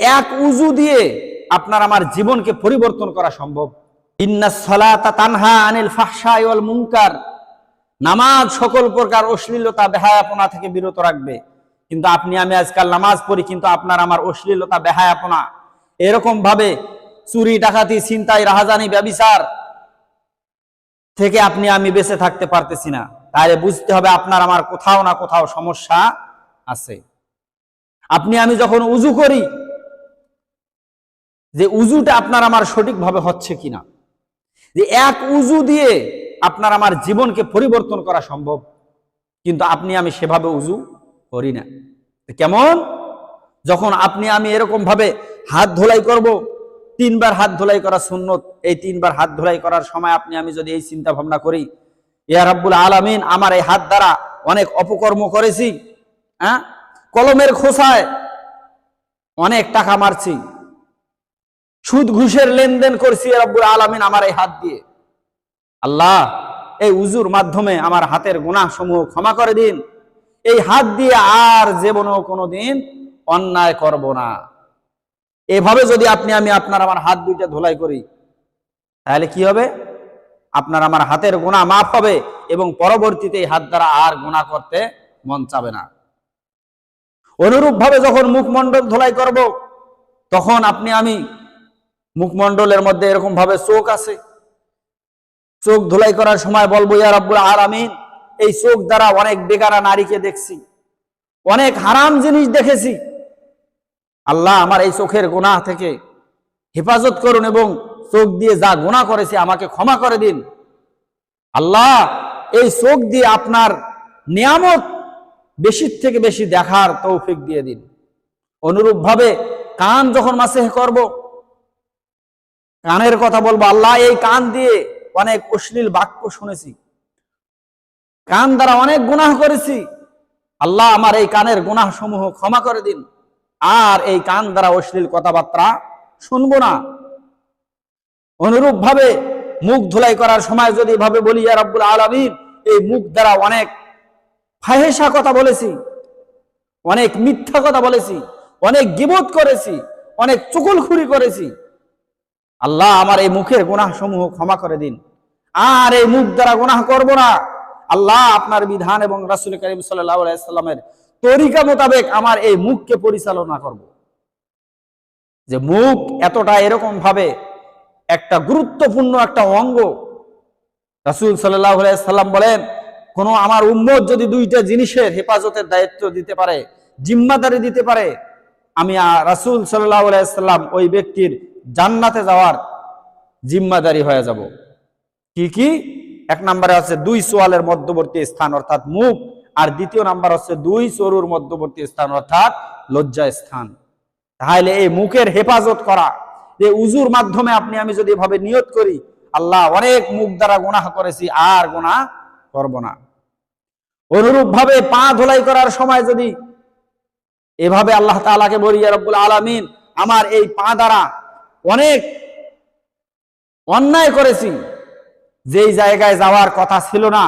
এক উজু দিয়ে আপনার আমার জীবনকে পরিবর্তন করা সম্ভব। তানহা আনিল নামাজ সকল প্রকার অশ্লীলতা, বেহায়াপনা থেকে বিরত রাখবে। কিন্তু আপনি, আমি আজকাল নামাজ পড়ি, কিন্তু আপনার আমার অশ্লীলতা, বেহায়াপনা। এরকম ভাবে চুরি, ডাকাতি, ছিনতাই, রাহাজানি, ব্যবিচার থেকে আপনি, আমি বেঁচে থাকতে পারতেছি না। তাহলে বুঝতে হবে আপনার আমার কোথাও না কোথাও সমস্যা আছে। আপনি, আমি যখন উজু করি যে উজুটা আপনার আমার সঠিকভাবে হচ্ছে কিনা। যে এক উজু দিয়ে আপনার আমার জীবনকে পরিবর্তন করা সম্ভব, কিন্তু আপনি আমি সেভাবে উজু করি না। কেমন? যখন আপনি আমি এরকম ভাবে হাত ধোলাই করব, তিনবার হাত ধোলাই করা সুন্নত, এই তিনবার হাত ধোলাই করার সময় আপনি আমি যদি এই চিন্তা ভাবনা করি, ইয়া রাব্বুল আলামিন, আমার এই হাত দ্বারা অনেক অপকর্ম করেছি হ্যাঁ? কলমের খোসায় অনেক টাকা মারছি সুদ ঘুষের লেনদেন করছি রাব্বুল আলামিন আমার এই হাত দিয়ে। আল্লাহ, এই উজুর মাধ্যমে আমার হাতের গুনাহ সমূহ ক্ষমা করে দিন। এই হাত দিয়ে আর জীবনও কোনোদিন অন্যায় করব না। এভাবে যদি আপনি, আমি আপনার আমার হাত দুইটা ধোলাই করি, তাহলে কি হবে? আপনার আমার হাতের গুণা মাফ হবে এবং পরবর্তীতে এই হাত দ্বারা আর গুণা করতে মন চাবে না। অনুরূপ ভাবে যখন মুখমণ্ডল ধোলাই করব, তখন আপনি, আমি মুখমণ্ডলের মধ্যে এরকম ভাবে চোখ আছে। চোখ ধুলাই করার সময় বলব, ইয়া রাব্বুল আলামিন। এই চোখ দ্বারা অনেক বেগারা নারীকে দেখছি। অনেক হারাম জিনিস দেখেছি। আল্লাহ আমার এই চোখের গুনাহ থেকে হেফাজত করুন এবং চোখ দিয়ে যা গুনাহ করেছে আমাকে ক্ষমা করে দিন। আল্লাহ, এই চোখ দিয়ে আপনার নিয়ামত বেশির থেকে বেশি দেখার তৌফিক দিয়ে দিন। অনুরূপভাবে কান যখন মাসে করব কানের কথা বলব, আল্লাহ এই কান দিয়ে অনেক অশ্লীল বাক্য শুনেছি। কান দ্বারা অনেক গুনাহ করেছি। আল্লাহ আমার এই কানের গুনাহ সমূহ ক্ষমা করে দিন। আর এই কান দ্বারা অশ্লীল কথাবার্তা শুনব না। অনুরূপ ভাবে মুখ ধুলাই করার সময় যদি ভাবে বলি, ইয়া আলামিন, এই মুখ দ্বারা অনেক ফাহেসা কথা বলেছি, অনেক মিথ্যা কথা বলেছি, অনেক গিবত করেছি, অনেক চুকুলখুরি করেছি আল্লাহ আমার এই মুখের গুনাহ সমূহ ক্ষমা করে দিন। আর এই মুখ দ্বারা গুনাহ করব না। আল্লাহ আপনার বিধান এবং রাসুল করিম সাল্লামের তরিকা মোতাবেক আমার এই মুখকে পরিচালনা করব। যে মুখ এতটা এরকম ভাবে একটা গুরুত্বপূর্ণ একটা অঙ্গ। রাসুল সাল্লাম বলেন, কোন আমার উম্মত যদি দুইটা জিনিসের হেফাজতের দায়িত্ব দিতে পারে, জিম্মাদারি দিতে পারে, আমি রাসুল সাল্লাহ সাল্লাম ওই ব্যক্তির জান্নাতে যাওয়ার জিম্মাদারি হয়ে যাব। কি কি? এক নম্বরে হচ্ছে দুই সোয়ালের মধ্যবর্তী স্থান, অর্থাৎ মুখ। আর দ্বিতীয় নাম্বার হচ্ছে দুই চরুর মধ্যবর্তী স্থান, অর্থাৎ লজ্জা স্থান। তাহলে এই মুখের হেফাজত করা যে উজুর মাধ্যমে আপনি, আমি যদি এভাবে নিয়ত করি, আল্লাহ অনেক মুখ দ্বারা গুনাহ করেছি, আর গোনা করব না। অনুরূপ ভাবে পা ধোলাই করার সময় যদি এভাবে আল্লাহ তালাকে বলি রব্বুল আলমিন, আমার এই পা দ্বারা অনেক অন্যায় করেছি। যেই জায়গায় যাওয়ার কথা ছিল না,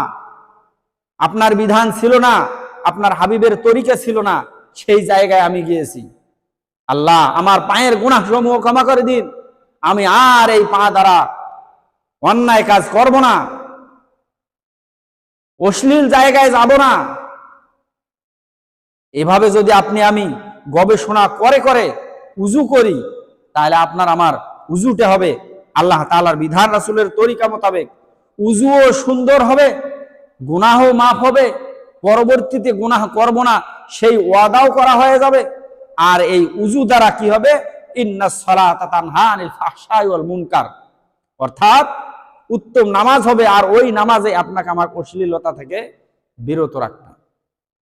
আপনার বিধান ছিল না, আপনার হাবিবের তরিকা ছিল না, সেই জায়গায় আমি গিয়েছি। আল্লাহ আমার পায়ের গুণাহ সমূহ ক্ষমা করে দিন। আমি আর এই পা দ্বারা অন্যায় কাজ করব না। অশ্লীল জায়গায় যাব না। এভাবে যদি আপনি আমি গবেষণা করে করে উজু করি তাহলে আপনার আমার উজুটা হবে আল্লাহ তালার বিধান রাসুলের তরিকা মোতাবেক। উজুও সুন্দর হবে গুনাহ মাফ হবে, পরবর্তীতে গুনাহ করব না, সেই ওয়াদাও করা হয়ে যাবে। আর এই উজু দ্বারা কি হবে? মুনকার। অর্থাৎ উত্তম নামাজ হবে, আর ওই নামাজে আপনাকে আমার অশ্লীলতা থেকে বিরত রাখতে